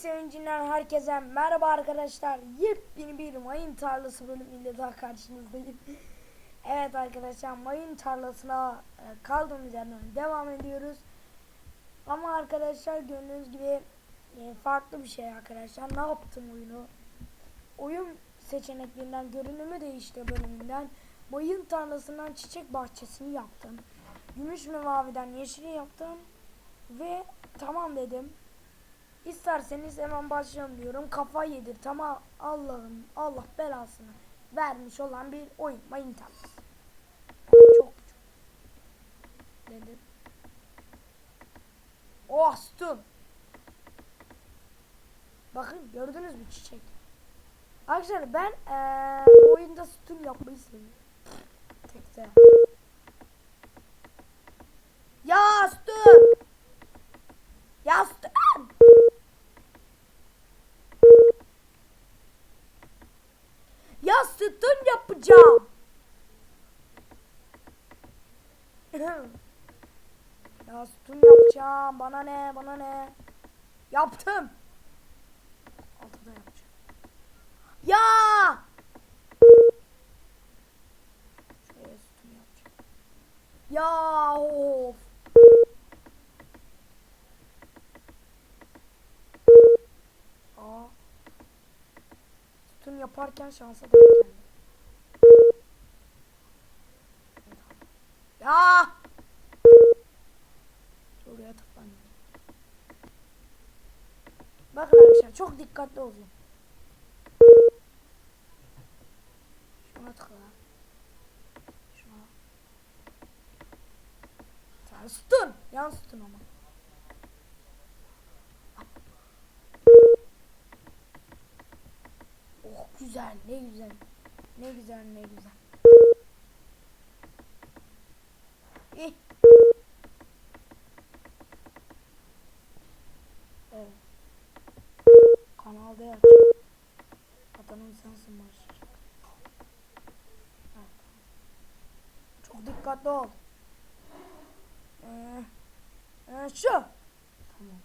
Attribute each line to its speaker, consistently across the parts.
Speaker 1: sevincinden herkese merhaba arkadaşlar. Yepyeni bir mayın tarlası bölümüyle daha karşınızdayım. evet arkadaşlar mayın tarlasına e, kaldığımız yerden devam ediyoruz. Ama arkadaşlar gördüğünüz gibi e, farklı bir şey arkadaşlar. Ne yaptım oyunu? Oyun seçeneklerinden görünümü değişti bölümünden. Mayın tarlasından çiçek bahçesini yaptım. Gümüş ve maviden yeşili yaptım. Ve tamam dedim. İsterseniz hemen başlayalım diyorum. Kafa yedir. Tamam Allah'ım Allah belasını vermiş olan bir oyun. Tarlası. Çok çok. Dedim. Oh sütun. Bakın gördünüz mü çiçek? Arkadaşlar ben bu oyunda sütun yapmayı seviyorum. Tekte. Ya sütun. Ya sütun. Ya sütun yapacağım. ya sütun yapacağım. Bana ne? Bana ne? Yaptım. Altıda yapacağım. Ya! Ya of. Aa. Sütun yaparken şansa denk geldi. Ya! Oraya tıklandım. Bakın arkadaşlar çok dikkatli olun. Şuna tıkla. Şuna. Sen sütun. Yan sütun ama. Oh güzel ne güzel. Ne güzel ne güzel. İh. Evet. Kanal D aç. Atanın sensin başlayacak. Evet. Çok dikkatli ol. Ee, ee, şu. Tamam.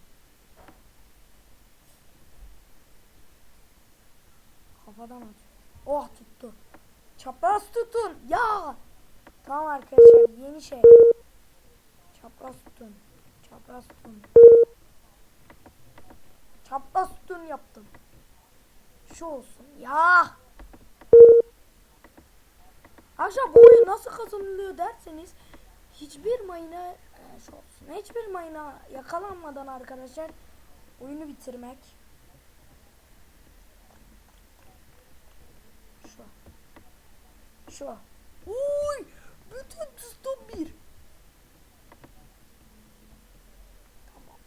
Speaker 1: Kafadan at. Oh tuttu. Çapraz tutun. Ya. Tamam arkadaşlar yeni şey. Çapraz tutun. Çapraz tutun. Çapraz tutun yaptım. Şu olsun. Ya. Arkadaşlar bu oyun nasıl kazanılıyor derseniz hiçbir mayına e, şu olsun. Hiçbir mayına yakalanmadan arkadaşlar oyunu bitirmek. Şu. Şu. Uy! Bütün tıstom bir. Tamam.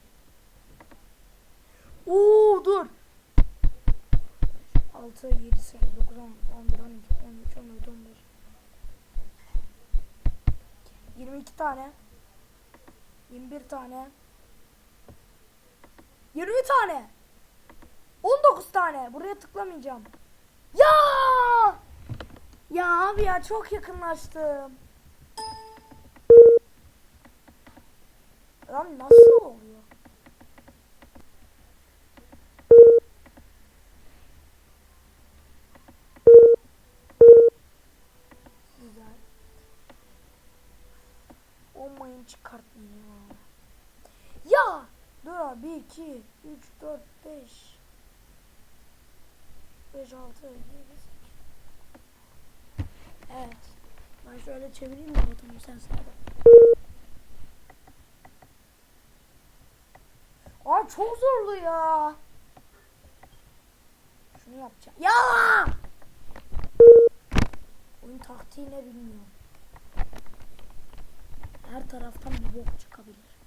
Speaker 1: Oo dur. 6, 7, 8, 9, 10, 11, 12, 13, 14, 15. 22 tane. 21 tane. 20 tane. 19 tane. Buraya tıklamayacağım. Abi ya çok yakınlaştım. Lan nasıl oluyor? Güzel. Olmayın çıkartmayın ya. Ya! Dur abi 1, 2, 3, 4, 5 5, 6, 7, 8 Evet. Ben şöyle çevireyim de botumu sen sağda. Aa çok zorlu ya. Şunu yapacağım. Ya! Oyun taktiği ne bilmiyorum. Her taraftan bir bok çıkabilir.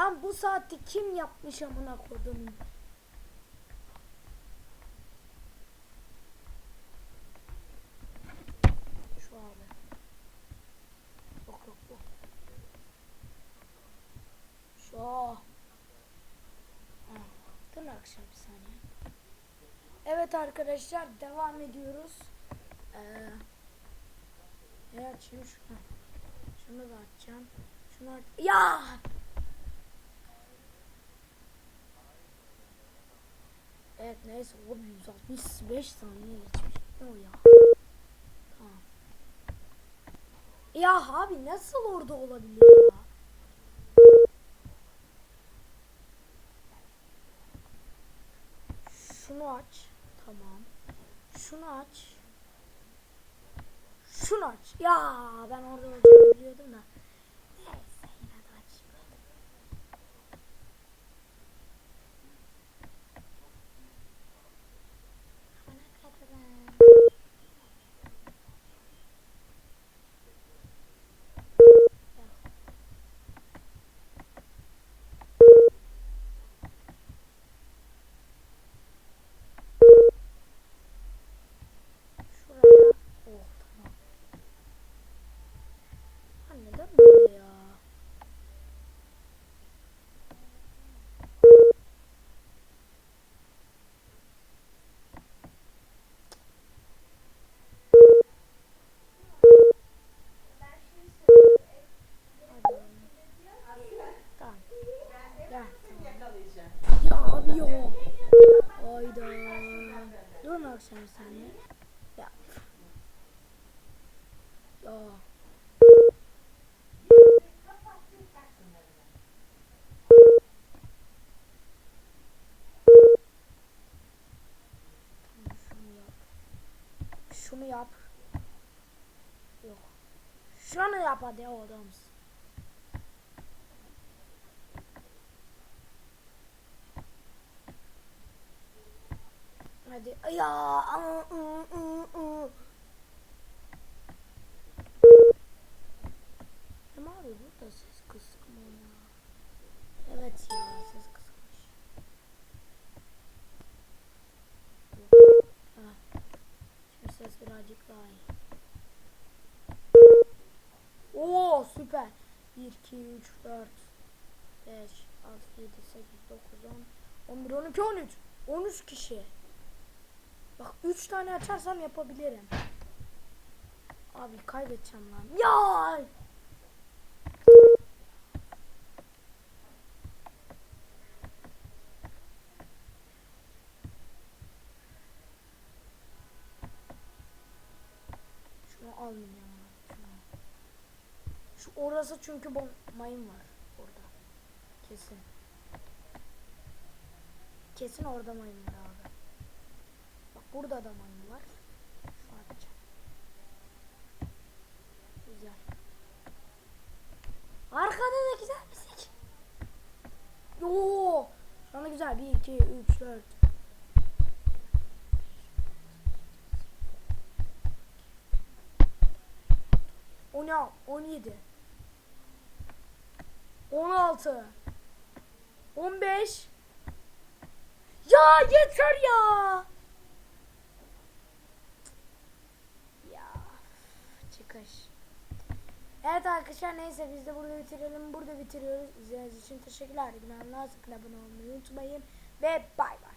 Speaker 1: Lan bu saati kim yapmış amına kodumun? Şu abi. Yok yok bu. Şu.
Speaker 2: akşam bir saniye.
Speaker 1: Evet arkadaşlar devam ediyoruz. Ee, ne açayım şunu? Şunu da açacağım. Şunu aç. Ya! Evet neyse o 165 saniye geçmiş. Ne o ya? Tamam. Ya abi nasıl orada olabilir ya? Şunu aç. Tamam. Şunu aç. Şunu aç. Ya ben orada olacağını biliyordum da. Neyse yine de açayım. Ana kadar. Şuraya. Oh tamam. Ha neden böyle ya? Hadi oğlum. Tamam. Gel. Ya abi ya. Hayda. Durun akşam bir saniye. Ya. Ya. Tamam şunu yap. Şunu yap. Yok. Şunu yap hadi oğlum. Hadi. Ya. ı, ı, ı, ı. Ama abi burada ses kısık mı ya? Evet ya ses kısıkmış. Ha. Şimdi ses birazcık daha iyi. Oo süper. 1, 2, 3, 4, 5, 6, 7, 8, 9, 10, 11, 12, 13. 13 kişi. Bak 3 tane açarsam yapabilirim. Abi kaybedeceğim lan. Ya! Şunu almayacağım. Şu orası çünkü bom var orada. Kesin. Kesin orada mayın var abi. Bak burada da mayın var. Şu atacağım. Güzel. Arkada da güzel müzik. Yo! Şu anda güzel. 1, 2, 3, 4. On al- on yedi. On altı. On beş. Ya yeter ya. Ya çıkış. Evet arkadaşlar neyse biz de burada bitirelim. Burada bitiriyoruz. İzlediğiniz için teşekkürler. Günahına sakın abone olmayı unutmayın. Ve bay bay.